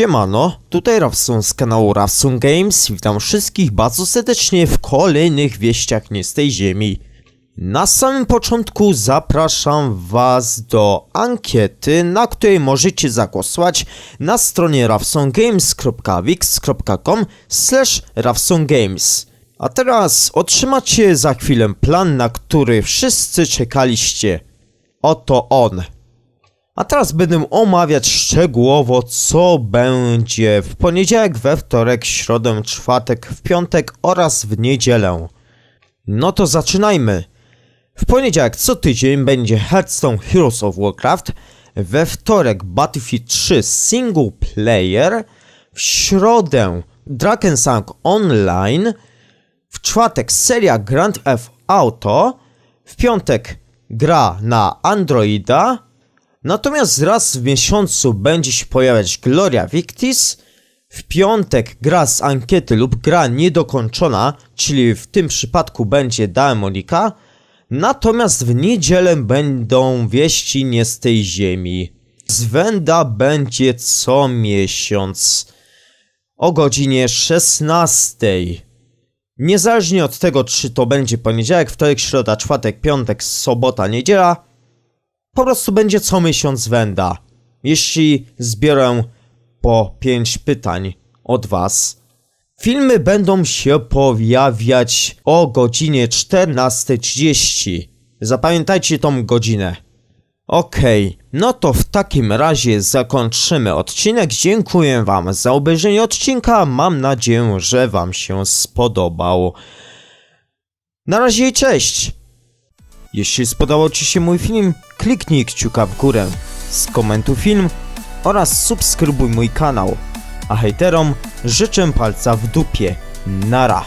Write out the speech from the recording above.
Siemano, tutaj Rawsun z kanału Rawsun Games. Witam wszystkich bardzo serdecznie w kolejnych wieściach nie z tej ziemi. Na samym początku zapraszam was do ankiety, na której możecie zagłosować na stronie rawsongames.wix.com slash rawsongames. A teraz otrzymacie za chwilę plan, na który wszyscy czekaliście. Oto on. A teraz będę omawiać szczegółowo, co będzie w poniedziałek, we wtorek, środę, czwartek, w piątek oraz w niedzielę. No to zaczynajmy. W poniedziałek co tydzień będzie Hearthstone Heroes of Warcraft, we wtorek Battlefield 3 Single Player, w środę Drakensang Online, w czwartek seria Grand Theft Auto, w piątek gra na Androida, Natomiast raz w miesiącu będzie się pojawiać Gloria Victis, w piątek gra z ankiety lub gra niedokończona, czyli w tym przypadku będzie Daemonika, natomiast w niedzielę będą wieści nie z tej ziemi. Zwenda będzie co miesiąc o godzinie 16. Niezależnie od tego, czy to będzie poniedziałek, wtorek, środa, czwartek, piątek, sobota, niedziela, po prostu będzie co miesiąc wenda. Jeśli zbiorę po 5 pytań od Was. Filmy będą się pojawiać o godzinie 14.30. Zapamiętajcie tą godzinę. Okej, no to w takim razie zakończymy odcinek. Dziękuję Wam za obejrzenie odcinka. Mam nadzieję, że Wam się spodobał. Na razie i cześć! Jeśli spodobał Ci się mój film, kliknij kciuka w górę, skomentuj film oraz subskrybuj mój kanał. A hejterom życzę palca w dupie. Nara.